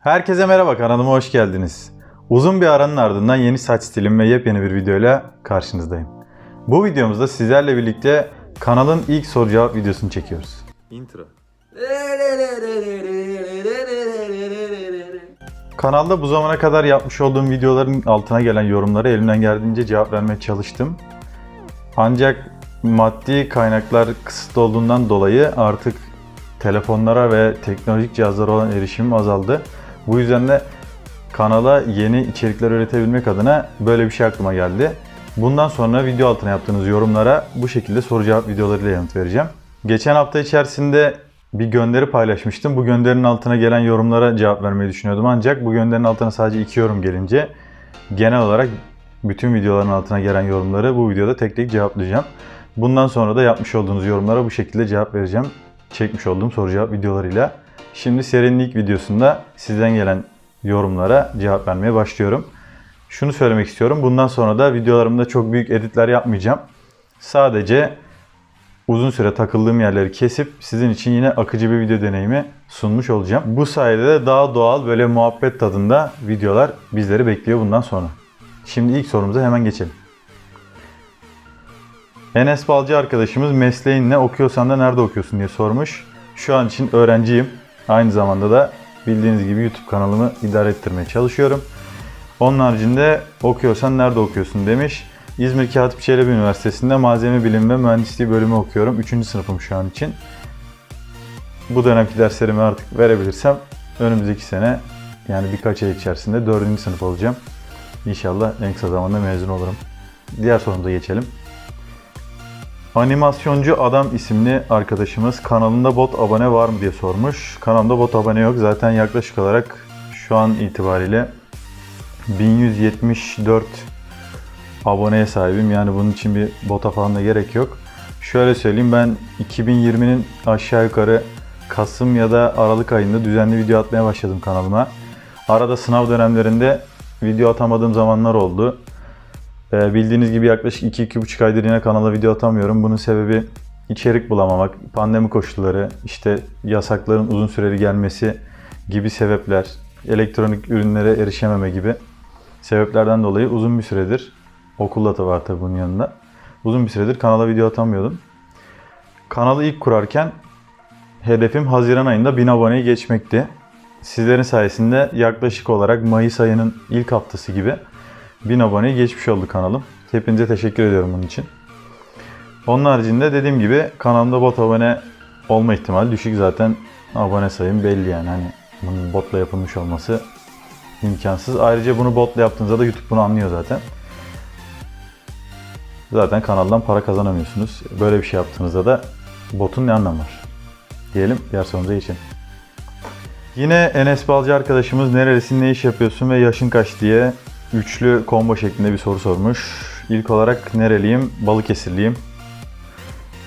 Herkese merhaba kanalıma hoş geldiniz. Uzun bir aranın ardından yeni saç stilim ve yepyeni bir videoyla karşınızdayım. Bu videomuzda sizlerle birlikte kanalın ilk soru cevap videosunu çekiyoruz. Intro. Kanalda bu zamana kadar yapmış olduğum videoların altına gelen yorumlara elimden geldiğince cevap vermeye çalıştım. Ancak maddi kaynaklar kısıtlı olduğundan dolayı artık telefonlara ve teknolojik cihazlara olan erişimim azaldı. Bu yüzden de kanala yeni içerikler üretebilmek adına böyle bir şey aklıma geldi. Bundan sonra video altına yaptığınız yorumlara bu şekilde soru cevap videolarıyla yanıt vereceğim. Geçen hafta içerisinde bir gönderi paylaşmıştım. Bu gönderinin altına gelen yorumlara cevap vermeyi düşünüyordum. Ancak bu gönderinin altına sadece iki yorum gelince genel olarak bütün videoların altına gelen yorumları bu videoda tek tek cevaplayacağım. Bundan sonra da yapmış olduğunuz yorumlara bu şekilde cevap vereceğim. Çekmiş olduğum soru cevap videolarıyla. Şimdi serinin ilk videosunda sizden gelen yorumlara cevap vermeye başlıyorum. Şunu söylemek istiyorum. Bundan sonra da videolarımda çok büyük editler yapmayacağım. Sadece uzun süre takıldığım yerleri kesip sizin için yine akıcı bir video deneyimi sunmuş olacağım. Bu sayede de daha doğal böyle muhabbet tadında videolar bizleri bekliyor bundan sonra. Şimdi ilk sorumuza hemen geçelim. Enes Balcı arkadaşımız mesleğin ne okuyorsan da nerede okuyorsun diye sormuş. Şu an için öğrenciyim. Aynı zamanda da bildiğiniz gibi YouTube kanalımı idare ettirmeye çalışıyorum. Onun haricinde okuyorsan nerede okuyorsun demiş. İzmir Katip Çelebi Üniversitesi'nde malzeme bilim ve mühendisliği bölümü okuyorum. 3. sınıfım şu an için. Bu dönemki derslerimi artık verebilirsem önümüzdeki sene yani birkaç ay içerisinde 4. sınıf olacağım. İnşallah en kısa zamanda mezun olurum. Diğer sorumuza geçelim. Animasyoncu Adam isimli arkadaşımız kanalında bot abone var mı diye sormuş. Kanalımda bot abone yok. Zaten yaklaşık olarak şu an itibariyle 1174 aboneye sahibim. Yani bunun için bir bota falan da gerek yok. Şöyle söyleyeyim ben 2020'nin aşağı yukarı Kasım ya da Aralık ayında düzenli video atmaya başladım kanalıma. Arada sınav dönemlerinde video atamadığım zamanlar oldu. Ee, bildiğiniz gibi yaklaşık 2-2,5 aydır yine kanala video atamıyorum. Bunun sebebi içerik bulamamak, pandemi koşulları, işte yasakların uzun süreli gelmesi gibi sebepler, elektronik ürünlere erişememe gibi sebeplerden dolayı uzun bir süredir, okulda da var tabii bunun yanında, uzun bir süredir kanala video atamıyordum. Kanalı ilk kurarken hedefim Haziran ayında 1000 aboneyi geçmekti. Sizlerin sayesinde yaklaşık olarak Mayıs ayının ilk haftası gibi 1000 aboneyi geçmiş oldu kanalım. Hepinize teşekkür ediyorum bunun için. Onun haricinde dediğim gibi kanalımda bot abone olma ihtimali düşük zaten abone sayım belli yani hani bunun botla yapılmış olması imkansız. Ayrıca bunu botla yaptığınızda da YouTube bunu anlıyor zaten. Zaten kanaldan para kazanamıyorsunuz. Böyle bir şey yaptığınızda da botun ne anlamı var? Diyelim diğer sorumuza geçelim. Yine Enes Balcı arkadaşımız nerelisin, ne iş yapıyorsun ve yaşın kaç diye üçlü combo şeklinde bir soru sormuş. İlk olarak nereliyim? Balıkesirliyim.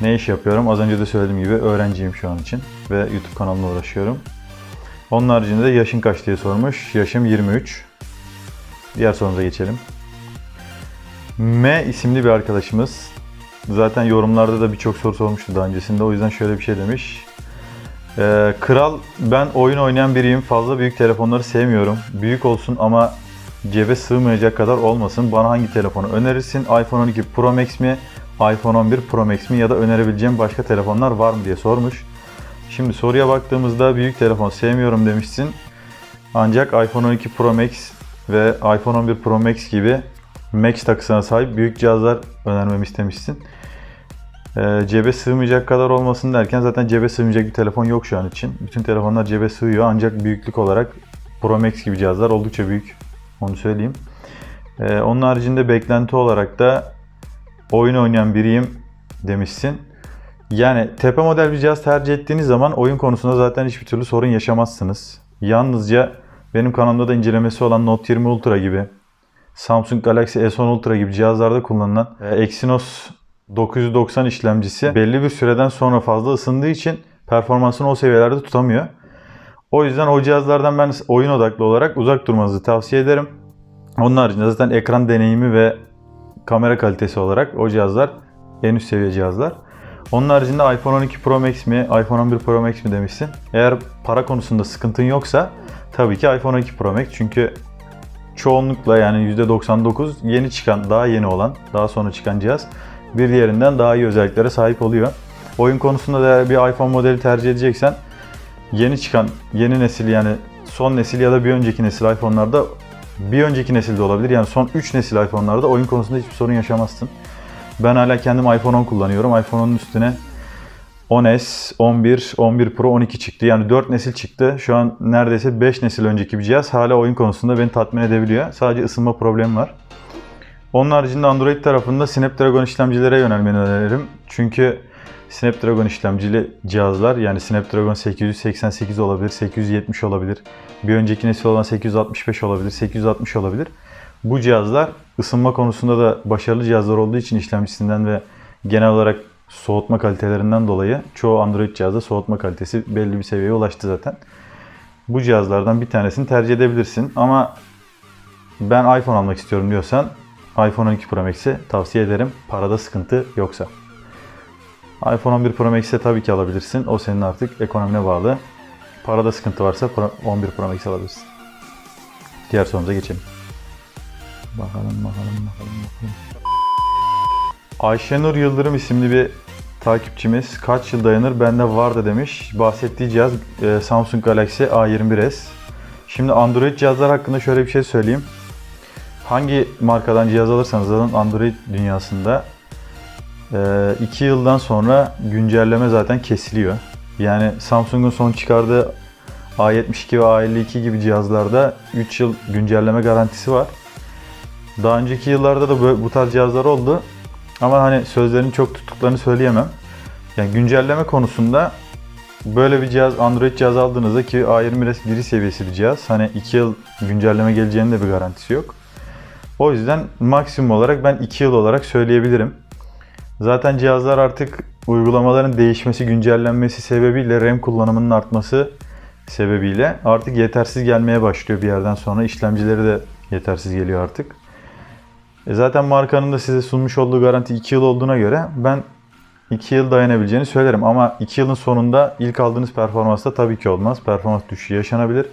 Ne iş yapıyorum? Az önce de söylediğim gibi öğrenciyim şu an için ve YouTube kanalımla uğraşıyorum. Onun haricinde de yaşın kaç diye sormuş. Yaşım 23. Diğer sorumuza geçelim. M isimli bir arkadaşımız. Zaten yorumlarda da birçok soru sormuştu daha öncesinde. O yüzden şöyle bir şey demiş. Ee, kral ben oyun oynayan biriyim. Fazla büyük telefonları sevmiyorum. Büyük olsun ama cebe sığmayacak kadar olmasın. Bana hangi telefonu önerirsin? iPhone 12 Pro Max mi? iPhone 11 Pro Max mi? Ya da önerebileceğim başka telefonlar var mı diye sormuş. Şimdi soruya baktığımızda büyük telefon sevmiyorum demişsin. Ancak iPhone 12 Pro Max ve iPhone 11 Pro Max gibi Max takısına sahip büyük cihazlar önermemi istemişsin. Ee, cebe sığmayacak kadar olmasın derken zaten cebe sığmayacak bir telefon yok şu an için. Bütün telefonlar cebe sığıyor ancak büyüklük olarak Pro Max gibi cihazlar oldukça büyük. Onu söyleyeyim. Ee, onun haricinde beklenti olarak da oyun oynayan biriyim demişsin. Yani tepe model bir cihaz tercih ettiğiniz zaman oyun konusunda zaten hiçbir türlü sorun yaşamazsınız. Yalnızca benim kanalımda da incelemesi olan Note 20 Ultra gibi, Samsung Galaxy S10 Ultra gibi cihazlarda kullanılan e, Exynos 990 işlemcisi belli bir süreden sonra fazla ısındığı için performansını o seviyelerde tutamıyor. O yüzden o cihazlardan ben oyun odaklı olarak uzak durmanızı tavsiye ederim. Onun haricinde zaten ekran deneyimi ve kamera kalitesi olarak o cihazlar en üst seviye cihazlar. Onun haricinde iPhone 12 Pro Max mi, iPhone 11 Pro Max mi demişsin. Eğer para konusunda sıkıntın yoksa Tabii ki iPhone 12 Pro Max çünkü çoğunlukla yani %99 yeni çıkan, daha yeni olan, daha sonra çıkan cihaz bir diğerinden daha iyi özelliklere sahip oluyor. Oyun konusunda da bir iPhone modeli tercih edeceksen yeni çıkan, yeni nesil yani son nesil ya da bir önceki nesil iPhone'larda bir önceki nesilde olabilir. Yani son 3 nesil iPhone'larda oyun konusunda hiçbir sorun yaşamazsın. Ben hala kendim iPhone 10 kullanıyorum. iPhone 10'un üstüne 10s, 11, 11 Pro, 12 çıktı. Yani 4 nesil çıktı. Şu an neredeyse 5 nesil önceki bir cihaz. Hala oyun konusunda beni tatmin edebiliyor. Sadece ısınma problemi var. Onun haricinde Android tarafında Snapdragon işlemcilere yönelmeni öneririm. Çünkü Snapdragon işlemcili cihazlar yani Snapdragon 888 olabilir, 870 olabilir. Bir önceki nesil olan 865 olabilir, 860 olabilir. Bu cihazlar ısınma konusunda da başarılı cihazlar olduğu için işlemcisinden ve genel olarak soğutma kalitelerinden dolayı çoğu Android cihazda soğutma kalitesi belli bir seviyeye ulaştı zaten. Bu cihazlardan bir tanesini tercih edebilirsin ama ben iPhone almak istiyorum diyorsan iPhone 12 Pro Max'i tavsiye ederim. Parada sıkıntı yoksa. iPhone 11 Pro Max'i tabii ki alabilirsin. O senin artık ekonomine bağlı. Parada sıkıntı varsa Pro- 11 Pro Max alabilirsin. Diğer sorumuza geçelim. Bakalım bakalım bakalım bakalım. Ayşenur Yıldırım isimli bir takipçimiz kaç yıl dayanır bende vardı demiş. Bahsettiği cihaz e, Samsung Galaxy A21s. Şimdi Android cihazlar hakkında şöyle bir şey söyleyeyim. Hangi markadan cihaz alırsanız alın Android dünyasında 2 yıldan sonra güncelleme zaten kesiliyor. Yani Samsung'un son çıkardığı A72 ve A52 gibi cihazlarda 3 yıl güncelleme garantisi var. Daha önceki yıllarda da bu tarz cihazlar oldu. Ama hani sözlerini çok tuttuklarını söyleyemem. Yani güncelleme konusunda böyle bir cihaz Android cihaz aldığınızda ki A20s giriş seviyesi bir cihaz. Hani 2 yıl güncelleme geleceğinin de bir garantisi yok. O yüzden maksimum olarak ben 2 yıl olarak söyleyebilirim. Zaten cihazlar artık uygulamaların değişmesi, güncellenmesi sebebiyle RAM kullanımının artması sebebiyle artık yetersiz gelmeye başlıyor bir yerden sonra. İşlemcileri de yetersiz geliyor artık. E zaten markanın da size sunmuş olduğu garanti 2 yıl olduğuna göre ben 2 yıl dayanabileceğini söylerim. Ama 2 yılın sonunda ilk aldığınız performansta tabii ki olmaz. Performans düşüşü yaşanabilir.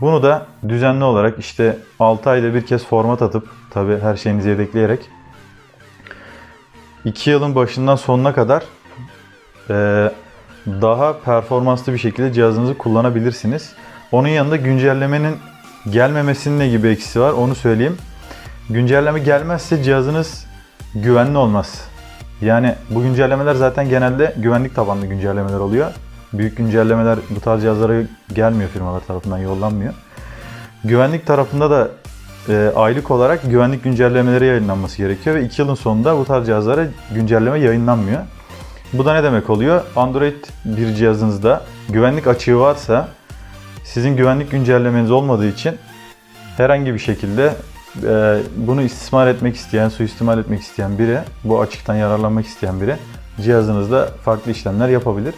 Bunu da düzenli olarak işte 6 ayda bir kez format atıp tabii her şeyinizi yedekleyerek 2 yılın başından sonuna kadar eee, daha performanslı bir şekilde cihazınızı kullanabilirsiniz. Onun yanında güncellemenin gelmemesinin ne gibi eksi var onu söyleyeyim. Güncelleme gelmezse cihazınız güvenli olmaz. Yani bu güncellemeler zaten genelde güvenlik tabanlı güncellemeler oluyor. Büyük güncellemeler bu tarz cihazlara gelmiyor firmalar tarafından yollanmıyor. Güvenlik tarafında da e, aylık olarak güvenlik güncellemeleri yayınlanması gerekiyor ve 2 yılın sonunda bu tarz cihazlara güncelleme yayınlanmıyor. Bu da ne demek oluyor? Android bir cihazınızda güvenlik açığı varsa sizin güvenlik güncellemeniz olmadığı için herhangi bir şekilde e, bunu istismar etmek isteyen, suistimal etmek isteyen biri, bu açıktan yararlanmak isteyen biri cihazınızda farklı işlemler yapabilir.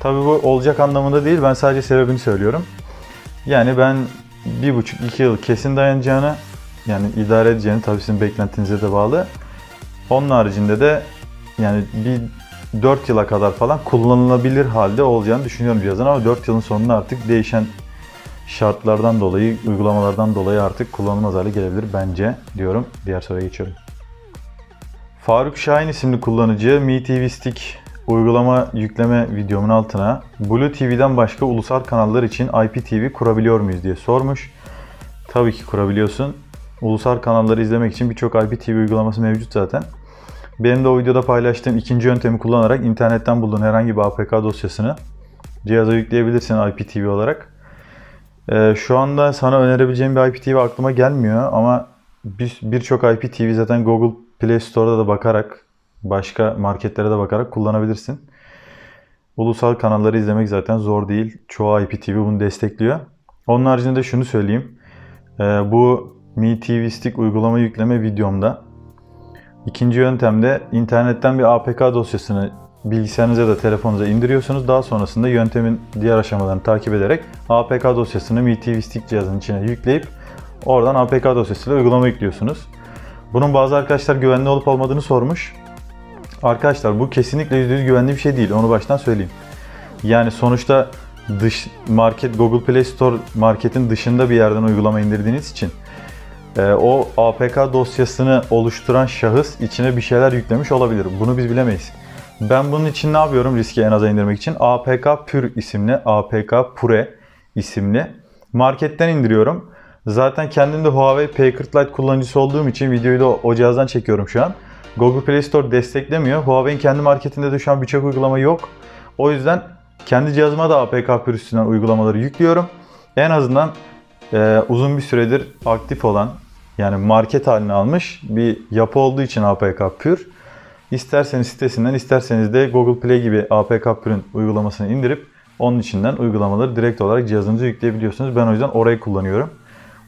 Tabii bu olacak anlamında değil, ben sadece sebebini söylüyorum. Yani ben bir buçuk iki yıl kesin dayanacağını, yani idare edeceğini tabii sizin beklentinize de bağlı. Onun haricinde de yani bir 4 yıla kadar falan kullanılabilir halde olacağını düşünüyorum cihazın ama 4 yılın sonunda artık değişen şartlardan dolayı, uygulamalardan dolayı artık kullanılmaz hale gelebilir bence diyorum. Diğer soruya geçiyorum. Faruk Şahin isimli kullanıcı Mi TV Stick uygulama yükleme videomun altına Blue TV'den başka ulusal kanallar için IPTV kurabiliyor muyuz diye sormuş. Tabii ki kurabiliyorsun. Ulusal kanalları izlemek için birçok IPTV uygulaması mevcut zaten. Benim de o videoda paylaştığım ikinci yöntemi kullanarak internetten bulduğun herhangi bir APK dosyasını cihaza yükleyebilirsin IPTV olarak. Ee, şu anda sana önerebileceğim bir IPTV aklıma gelmiyor ama bir- birçok IPTV zaten Google Play Store'da da bakarak başka marketlere de bakarak kullanabilirsin. Ulusal kanalları izlemek zaten zor değil. Çoğu IPTV bunu destekliyor. Onun haricinde şunu söyleyeyim. Ee, bu Mi TV Stick uygulama yükleme videomda ikinci yöntemde internetten bir APK dosyasını bilgisayarınıza da telefonunuza indiriyorsunuz. Daha sonrasında yöntemin diğer aşamalarını takip ederek APK dosyasını Mi TV Stick cihazının içine yükleyip oradan APK dosyasıyla uygulama yüklüyorsunuz. Bunun bazı arkadaşlar güvenli olup olmadığını sormuş. Arkadaşlar bu kesinlikle %100 güvenli bir şey değil. Onu baştan söyleyeyim. Yani sonuçta dış market Google Play Store marketin dışında bir yerden uygulama indirdiğiniz için e, o APK dosyasını oluşturan şahıs içine bir şeyler yüklemiş olabilir. Bunu biz bilemeyiz. Ben bunun için ne yapıyorum riski en aza indirmek için? APK Pure isimli, APK Pure isimli marketten indiriyorum. Zaten kendim de Huawei Packard Lite kullanıcısı olduğum için videoyu da o cihazdan çekiyorum şu an. Google Play Store desteklemiyor. Huawei'in kendi marketinde de şu an birçok uygulama yok. O yüzden kendi cihazıma da APK Pure üstünden uygulamaları yüklüyorum. En azından e, uzun bir süredir aktif olan yani market halini almış bir yapı olduğu için APK Pure. İsterseniz sitesinden isterseniz de Google Play gibi APK Pure'ün uygulamasını indirip onun içinden uygulamaları direkt olarak cihazınıza yükleyebiliyorsunuz. Ben o yüzden orayı kullanıyorum.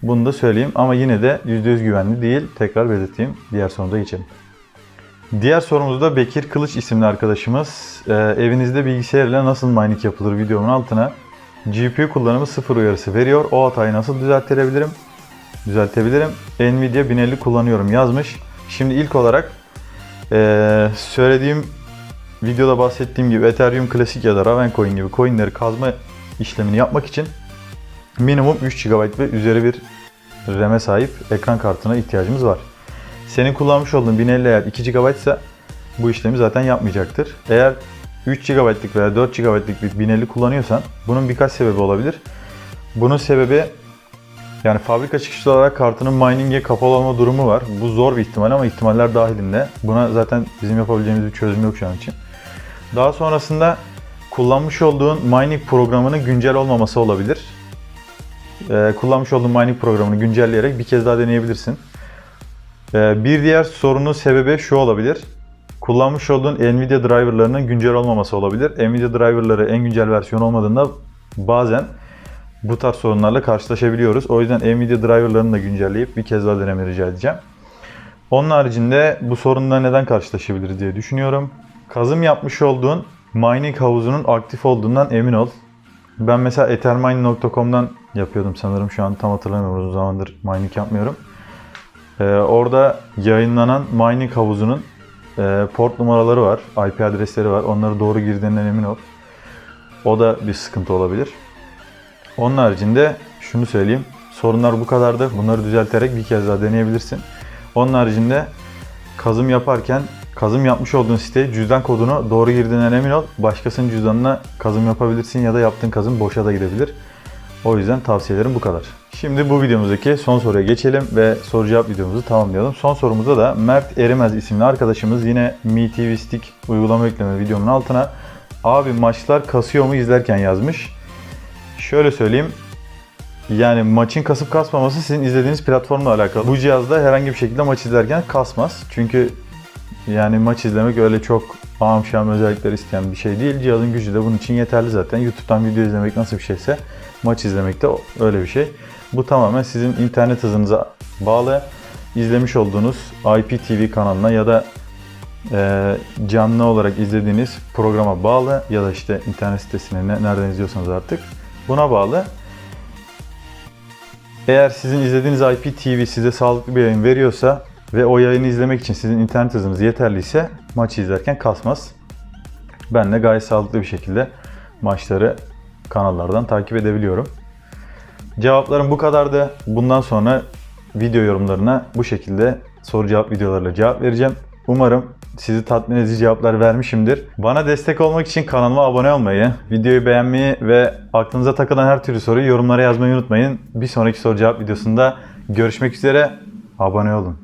Bunu da söyleyeyim ama yine de %100 güvenli değil. Tekrar belirteyim. Diğer soruda geçelim. Diğer sorumuzda Bekir Kılıç isimli arkadaşımız e, evinizde bilgisayar ile nasıl mining yapılır videomun altına GPU kullanımı sıfır uyarısı veriyor. O hatayı nasıl düzeltebilirim? Düzeltebilirim. Nvidia 1050 kullanıyorum yazmış. Şimdi ilk olarak e, söylediğim videoda bahsettiğim gibi Ethereum Classic ya da Ravencoin gibi coinleri kazma işlemini yapmak için minimum 3 GB ve üzeri bir RAM'e sahip ekran kartına ihtiyacımız var. Senin kullanmış olduğun 1050 eğer 2 GB ise bu işlemi zaten yapmayacaktır. Eğer 3 GB'lık veya 4 GB'lık bir 1050 kullanıyorsan bunun birkaç sebebi olabilir. Bunun sebebi yani fabrika çıkışlı olarak kartının mining'e kapalı olma durumu var. Bu zor bir ihtimal ama ihtimaller dahilinde. Buna zaten bizim yapabileceğimiz bir çözüm yok şu an için. Daha sonrasında kullanmış olduğun mining programının güncel olmaması olabilir. Ee, kullanmış olduğun mining programını güncelleyerek bir kez daha deneyebilirsin. Ee, bir diğer sorunun sebebi şu olabilir. Kullanmış olduğun Nvidia driverlarının güncel olmaması olabilir. Nvidia driverları en güncel versiyon olmadığında bazen bu tarz sorunlarla karşılaşabiliyoruz. O yüzden Nvidia driverlarını da güncelleyip bir kez daha deneme rica edeceğim. Onun haricinde bu sorunla neden karşılaşabiliriz diye düşünüyorum. Kazım yapmış olduğun mining havuzunun aktif olduğundan emin ol. Ben mesela ethermine.com'dan yapıyordum sanırım. Şu an tam hatırlamıyorum. Uzun zamandır mining yapmıyorum. Ee, orada yayınlanan mining havuzunun e, port numaraları var. IP adresleri var. Onları doğru girdiğinden emin ol. O da bir sıkıntı olabilir. Onun haricinde şunu söyleyeyim. Sorunlar bu kadardı. Bunları düzelterek bir kez daha deneyebilirsin. Onun haricinde kazım yaparken kazım yapmış olduğun siteye cüzdan kodunu doğru girdiğinden emin ol. Başkasının cüzdanına kazım yapabilirsin ya da yaptığın kazım boşa da gidebilir. O yüzden tavsiyelerim bu kadar. Şimdi bu videomuzdaki son soruya geçelim ve soru cevap videomuzu tamamlayalım. Son sorumuzda da Mert Erimez isimli arkadaşımız yine Mi TV Stick uygulama yükleme videomun altına abi maçlar kasıyor mu izlerken yazmış. Şöyle söyleyeyim. Yani maçın kasıp kasmaması sizin izlediğiniz platformla alakalı. Bu cihazda herhangi bir şekilde maç izlerken kasmaz. Çünkü yani maç izlemek öyle çok şam özellikler isteyen bir şey değil. Cihazın gücü de bunun için yeterli zaten. YouTube'dan video izlemek nasıl bir şeyse maç izlemek de öyle bir şey. Bu tamamen sizin internet hızınıza bağlı. İzlemiş olduğunuz IPTV kanalına ya da e, canlı olarak izlediğiniz programa bağlı ya da işte internet sitesine ne- nereden izliyorsanız artık buna bağlı. Eğer sizin izlediğiniz IPTV size sağlıklı bir yayın veriyorsa ve o yayını izlemek için sizin internet hızınız yeterliyse maçı izlerken kasmaz. Ben de gayet sağlıklı bir şekilde maçları kanallardan takip edebiliyorum. Cevaplarım bu kadardı. Bundan sonra video yorumlarına bu şekilde soru cevap videolarıyla cevap vereceğim. Umarım sizi tatmin edici cevaplar vermişimdir. Bana destek olmak için kanalıma abone olmayı, videoyu beğenmeyi ve aklınıza takılan her türlü soruyu yorumlara yazmayı unutmayın. Bir sonraki soru cevap videosunda görüşmek üzere. Abone olun.